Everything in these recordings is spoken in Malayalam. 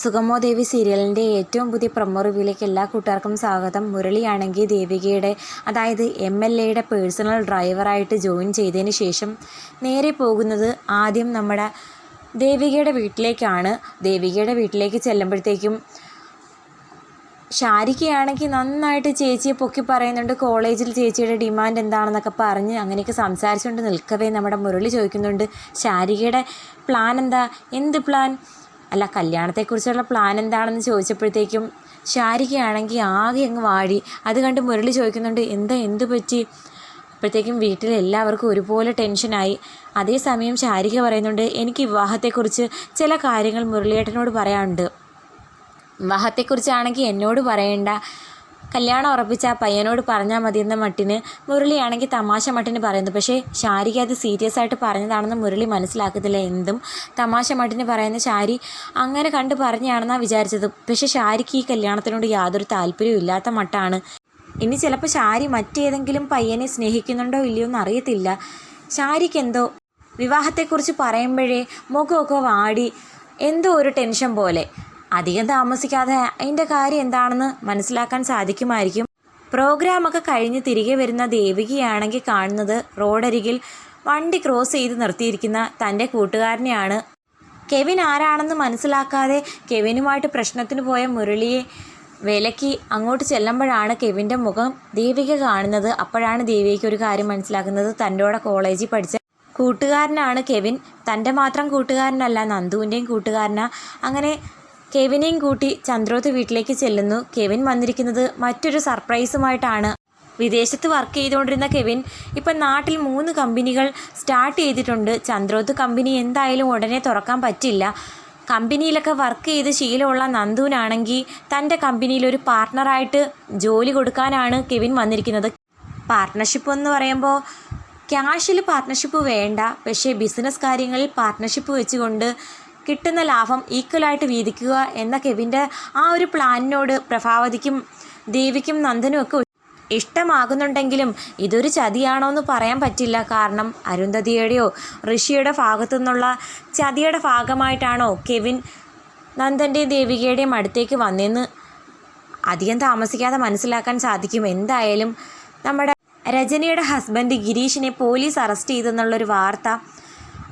സുഗമോ ദേവി സീരിയലിന്റെ ഏറ്റവും പുതിയ പ്രൊമോ റിവ്യൂലേക്ക് എല്ലാ കൂട്ടുകാർക്കും സ്വാഗതം. മുരളിയാണെങ്കിൽ ദേവികയുടെ അതായത് എം എൽ എയുടെ പേഴ്സണൽ ഡ്രൈവറായിട്ട് ജോയിൻ ചെയ്തതിന് ശേഷം നേരെ പോകുന്നത് ആദ്യം നമ്മുടെ ദേവികയുടെ വീട്ടിലേക്കാണ്. ദേവികയുടെ വീട്ടിലേക്ക് ചെല്ലുമ്പോഴത്തേക്കും ഷാരിക്കയാണെങ്കിൽ നന്നായിട്ട് ചേച്ചിയെ പൊക്കി പറയുന്നുണ്ട്. കോളേജിൽ ചേച്ചിയുടെ ഡിമാൻഡ് എന്താണെന്നൊക്കെ പറഞ്ഞ് അങ്ങനെയൊക്കെ സംസാരിച്ചുകൊണ്ട് നിൽക്കവേ നമ്മുടെ മുരളി ചോദിക്കുന്നുണ്ട്. ഷാരികയുടെ പ്ലാൻ എന്താ? എന്ത് പ്ലാൻ അല്ല കല്യാണത്തെക്കുറിച്ചുള്ള പ്ലാൻ എന്താണെന്ന് ചോദിച്ചപ്പോഴത്തേക്കും ശാരികയാണെങ്കിൽ ആകെ അങ്ങ് വാടി. അത് കണ്ട് മുരളി ചോദിക്കുന്നുണ്ട് എന്താ എന്ത് പറ്റി? അപ്പോഴത്തേക്കും വീട്ടിൽ എല്ലാവർക്കും ഒരുപോലെ ടെൻഷനായി അതേസമയം ശാരിക പറയുന്നുണ്ട് എനിക്ക് വിവാഹത്തെക്കുറിച്ച് ചില കാര്യങ്ങൾ മുരളിയേട്ടനോട് പറയാനുണ്ട്. വിവാഹത്തെക്കുറിച്ചാണെങ്കിൽ എന്നോട് പറയണ്ട. കല്യാണം ഉറപ്പിച്ച ആ പയ്യനോട് പറഞ്ഞാൽ മതി എന്ന മട്ടിന് മുരളിയാണെങ്കിൽ തമാശ മട്ടിന് പറയുന്നു. പക്ഷേ ശാരിക്ക് അത് സീരിയസ് ആയിട്ട് പറഞ്ഞതാണെന്ന് മുരളി മനസ്സിലാക്കത്തില്ല. എന്തും തമാശ മട്ടിന് പറയുന്ന ശാരി അങ്ങനെ കണ്ട് പറഞ്ഞാണെന്നാണ് വിചാരിച്ചത്. പക്ഷേ ശാരിക്ക് ഈ കല്യാണത്തിനോട് യാതൊരു താല്പര്യവും ഇല്ലാത്ത മട്ടാണ്. ഇനി ചിലപ്പോൾ ശാരി മറ്റേതെങ്കിലും പയ്യനെ സ്നേഹിക്കുന്നുണ്ടോ ഇല്ലയോ എന്ന് അറിയത്തില്ല. ശാരിക്ക് എന്തോ വിവാഹത്തെക്കുറിച്ച് പറയുമ്പോഴേ മുഖമൊക്കെ വാടി എന്തോ ഒരു ടെൻഷൻ പോലെ. അധികം താമസിക്കാതെ അതിന്റെ കാര്യം എന്താണെന്ന് മനസ്സിലാക്കാൻ സാധിക്കുമായിരിക്കും. പ്രോഗ്രാമൊക്കെ കഴിഞ്ഞ് തിരികെ വരുന്ന ദേവികയാണെങ്കിൽ കാണുന്നത് റോഡരികിൽ വണ്ടി ക്രോസ് ചെയ്ത് നിർത്തിയിരിക്കുന്ന തന്റെ കൂട്ടുകാരനെയാണ്. കെവിൻ ആരാണെന്ന് മനസ്സിലാക്കാതെ കെവിനുമായിട്ട് പ്രശ്നത്തിന് പോയ മുരളിയെ വിലക്കി അങ്ങോട്ട് ചെല്ലുമ്പോഴാണ് കെവിന്റെ മുഖം ദേവിക കാണുന്നത്. അപ്പോഴാണ് ദേവികയ്ക്ക് ഒരു കാര്യം മനസ്സിലാക്കുന്നത് തന്റെ കോളേജിൽ പഠിച്ച കൂട്ടുകാരനാണ് കെവിൻ. തന്റെ മാത്രം കൂട്ടുകാരനല്ല നന്ദുവിന്റെയും കൂട്ടുകാരനാണ് അങ്ങനെ കെവിനെയും കൂട്ടി ചന്ദ്രോത്ത് വീട്ടിലേക്ക് ചെല്ലുന്നു. കെവിൻ വന്നിരിക്കുന്നത് മറ്റൊരു സർപ്രൈസുമായിട്ടാണ്. വിദേശത്ത് വർക്ക് ചെയ്തുകൊണ്ടിരുന്ന കെവിൻ ഇപ്പം നാട്ടിൽ മൂന്ന് കമ്പനികൾ സ്റ്റാർട്ട് ചെയ്തിട്ടുണ്ട്. ചന്ദ്രോത്ത് കമ്പനി എന്തായാലും ഉടനെ തുറക്കാൻ പറ്റില്ല. കമ്പനിയിലൊക്കെ വർക്ക് ചെയ്ത് ശീലമുള്ള നന്ദുവിനാണെങ്കിൽ തന്റെ കമ്പനിയിൽ ഒരു പാർട്ട്ണറായിട്ട് ജോലി കൊടുക്കാനാണ് കെവിൻ വന്നിരിക്കുന്നത്. പാർട്ട്ണർഷിപ്പ് എന്ന് പറയുമ്പോൾ ക്യാഷിൽ പാർട്ട്ണർഷിപ്പ് വേണ്ട. പക്ഷേ ബിസിനസ് കാര്യങ്ങളിൽ പാർട്ട്ണർഷിപ്പ് വെച്ചുകൊണ്ട് കിട്ടുന്ന ലാഭം ഈക്വലായിട്ട് വീതിക്കുക എന്ന കെവിന്റെ ആ ഒരു പ്ലാനിനോട് പ്രഭാവതിക്കും ദേവിക്കും നന്ദനും ഒക്കെ ഇഷ്ടമാകുന്നുണ്ടെങ്കിലും ഇതൊരു ചതിയാണോ എന്ന് പറയാൻ പറ്റില്ല. കാരണം അരുന്ധതിയുടെയോ ഋഷിയുടെ ഭാഗത്തു നിന്നുള്ള ചതിയുടെ ഭാഗമായിട്ടാണോ കെവിൻ നന്ദന്റെയും ദേവികയുടെയും അടുത്തേക്ക് വന്നെന്ന് അധികം താമസിക്കാതെ മനസ്സിലാക്കാൻ സാധിക്കും. എന്തായാലും നമ്മുടെ രജനിയുടെ ഹസ്ബൻഡ് ഗിരീഷിനെ പോലീസ് അറസ്റ്റ് ചെയ്തെന്നുള്ളൊരു വാർത്ത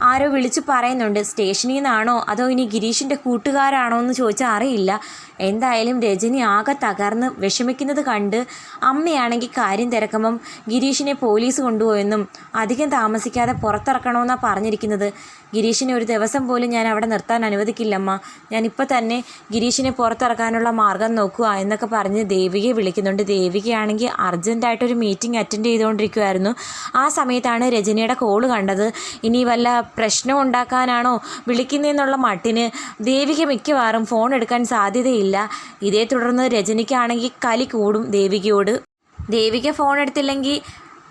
ആരോ വിളിച്ച് പറയുന്നുണ്ട് സ്റ്റേഷനിൽ നിന്നാണോ അതോ ഇനി ഗിരീഷിന്റെ കൂട്ടുകാരാണോ എന്ന് ചോദിച്ചാൽ അറിയില്ല. എന്തായാലും രജനി ആകെ തകർന്ന് വിഷമിക്കുന്നത് കണ്ട് അമ്മയാണെങ്കിൽ കാര്യം തിരക്കുമ്പം ഗിരീഷിനെ പോലീസ് കൊണ്ടുപോയെന്നും അധികം താമസിക്കാതെ പുറത്തിറക്കണമെന്നാണ് പറഞ്ഞിരിക്കുന്നത്. ഗിരീഷിനെ ഒരു ദിവസം പോലും ഞാൻ അവിടെ നിർത്താൻ അനുവദിക്കില്ലമ്മ. ഞാനിപ്പോൾ തന്നെ ഗിരീഷിനെ പുറത്തിറക്കാനുള്ള മാർഗം നോക്കുക എന്നൊക്കെ പറഞ്ഞ് ദേവികയെ വിളിക്കുന്നുണ്ട്. ദേവികയാണെങ്കിൽ അർജന്റായിട്ടൊരു മീറ്റിംഗ് അറ്റൻഡ് ചെയ്തുകൊണ്ടിരിക്കുമായിരുന്നു ആ സമയത്താണ് രജനിയുടെ കോൾ കണ്ടത്. ഇനി വല്ല പ്രശ്നം ഉണ്ടാക്കാനാണോ വിളിക്കുന്നതെന്നുള്ള മട്ടിന് ദേവിക മിക്കവാറും ഫോൺ എടുക്കാൻ സാധ്യതയില്ല. ഇതേ തുടർന്ന് രജനിക്കാണെങ്കിൽ കലി കൂടും ദേവികയോട്. ദേവിക ഫോൺ എടുത്തില്ലെങ്കിൽ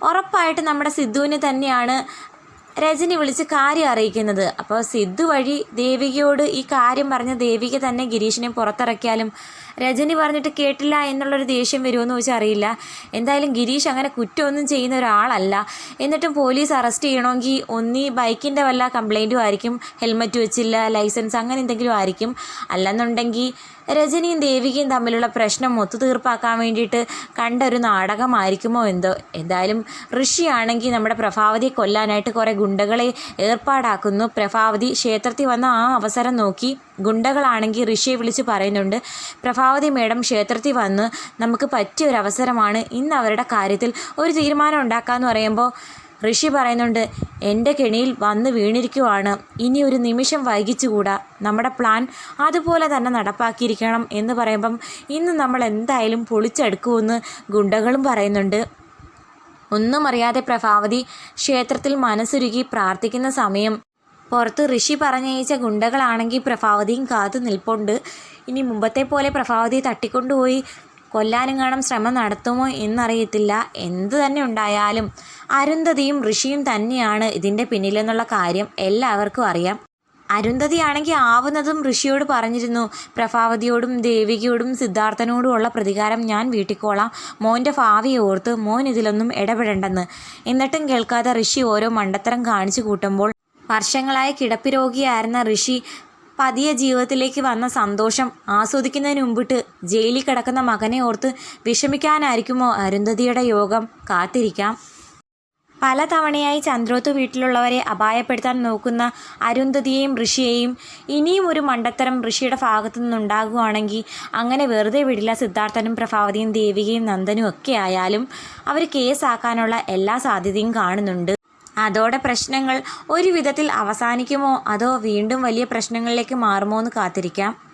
ഉറപ്പായിട്ട് നമ്മുടെ സിദ്ധുവിനെ തന്നെയാണ് രജനി വിളിച്ച് കാര്യം അറിയിക്കുന്നത്. അപ്പോൾ സിദ്ധു വഴി ദേവികയോട് ഈ കാര്യം പറഞ്ഞ ദേവിക തന്നെ ഗിരീഷിനെ പുറത്തിറക്കിയാലും രജനി പറഞ്ഞിട്ട് കേട്ടില്ല എന്നുള്ളൊരു ദേഷ്യം വരുമെന്ന് ചോദിച്ചാൽ അറിയില്ല. എന്തായാലും ഗിരീഷ് അങ്ങനെ കുറ്റമൊന്നും ചെയ്യുന്ന ഒരാളല്ല. എന്നിട്ടും പോലീസ് അറസ്റ്റ് ചെയ്യണമെങ്കിൽ ഒന്നീ ബൈക്കിന്റെ വല്ല കംപ്ലൈന്റും ആയിരിക്കും. ഹെൽമറ്റ് വെച്ചില്ല ലൈസൻസ് അങ്ങനെ എന്തെങ്കിലും ആയിരിക്കും. അല്ലെന്നുണ്ടെങ്കിൽ രജനിയും ദേവികയും തമ്മിലുള്ള പ്രശ്നം ഒത്തുതീർപ്പാക്കാൻ വേണ്ടിയിട്ട് കണ്ട ഒരു നാടകമായിരിക്കുമോ എന്തോ? എന്തായാലും ഋഷിയാണെങ്കിൽ നമ്മുടെ പ്രഭാവതിയെ കൊല്ലാനായിട്ട് കുറേ ഗുണ്ടകളെ ഏർപ്പാടാക്കുന്നു. പ്രഭാവതി ക്ഷേത്രത്തിൽ വന്ന ആ അവസരം നോക്കി. ഗുണ്ടകളാണെങ്കിൽ ഋഷിയെ വിളിച്ച് പറയുന്നുണ്ട് പ്രഭാവതി മേഡം ക്ഷേത്രത്തിൽ വന്ന് നമുക്ക് പറ്റിയ ഒരു അവസരമാണ് ഇന്ന് അവരുടെ കാര്യത്തിൽ ഒരു തീരുമാനം ഉണ്ടാക്കാമെന്ന് പറയുമ്പോൾ ഋഷി പറയുന്നുണ്ട് എന്റെ കെണിയിൽ വന്ന് വീണിരിക്കുവാണ്. ഇനി ഒരു നിമിഷം വൈകിച്ചുകൂടാ. നമ്മുടെ പ്ലാൻ അതുപോലെ തന്നെ നടപ്പാക്കിയിരിക്കണം എന്ന് പറയുമ്പം ഇന്ന് നമ്മൾ എന്തായാലും പൊളിച്ചെടുക്കുമെന്ന് ഗുണ്ടകളും പറയുന്നുണ്ട്. ഒന്നും അറിയാതെ പ്രഭാവതി ക്ഷേത്രത്തിൽ മനസ്സുരുകി പ്രാർത്ഥിക്കുന്ന സമയം. പുറത്ത് ഋഷി പറഞ്ഞയച്ച ഗുണ്ടകളാണെങ്കിൽ പ്രഭാവതിയും കാത്തു നിൽപ്പുണ്ട്. ഇനി മുമ്പത്തെ പോലെ പ്രഭാവതി തട്ടിക്കൊണ്ടുപോയി കൊല്ലാനും ശ്രമം നടത്തുമോ എന്നറിയത്തില്ല. എന്തു തന്നെ ഉണ്ടായാലും അരുന്ധതിയും ഋഷിയും തന്നെയാണ് ഇതിന്റെ പിന്നിലെന്നുള്ള കാര്യം എല്ലാവർക്കും അറിയാം. അരുന്ധതിയാണെങ്കിൽ ആവുന്നതും ഋഷിയോട് പറഞ്ഞിരുന്നു പ്രഭാവതിയോടും ദേവികയോടും സിദ്ധാർത്ഥനോടുമുള്ള പ്രതികാരം ഞാൻ വീട്ടിക്കോളാം. മോന്റെ ഭാവിയെ ഓർത്ത് മോൻ ഇതിലൊന്നും ഇടപെടേണ്ടെന്ന്. എന്നിട്ടും കേൾക്കാതെ ഋഷി ഓരോ മണ്ടത്തരം കാണിച്ചു കൂട്ടുമ്പോൾ വർഷങ്ങളായി കിടപ്പ് രോഗിയായിരുന്ന ഋഷി പതിയെ ജീവിതത്തിലേക്ക് വന്ന സന്തോഷം ആസ്വദിക്കുന്നതിന് മുമ്പിട്ട് ജയിലിൽ കിടക്കുന്ന മകനെ ഓർത്ത് വിഷമിക്കാനായിരിക്കുമോ അരുന്ധതിയുടെ യോഗം? കാത്തിരിക്കാം. പല തവണയായി ചന്ദ്രോത്ത് വീട്ടിലുള്ളവരെ അപായപ്പെടുത്താൻ നോക്കുന്ന അരുന്ധതിയെയും ഋഷിയെയും ഇനിയും ഒരു മണ്ടത്തരം ഋഷിയുടെ ഭാഗത്തു നിന്നുണ്ടാകുകയാണെങ്കിൽ അങ്ങനെ വെറുതെ വിടില്ല സിദ്ധാർത്ഥനും പ്രഭാവതിയും ദേവികയും നന്ദനും ഒക്കെ ആയാലും അവർ കേസാക്കാനുള്ള എല്ലാ സാധ്യതയും കാണുന്നുണ്ട്. അതോടെ പ്രശ്നങ്ങൾ ഒരു വിധത്തിൽ അവസാനിക്കുമോ? അതോ വീണ്ടും വലിയ പ്രശ്നങ്ങളിലേക്ക് മാറുമോ എന്ന് കാത്തിരിക്കാം.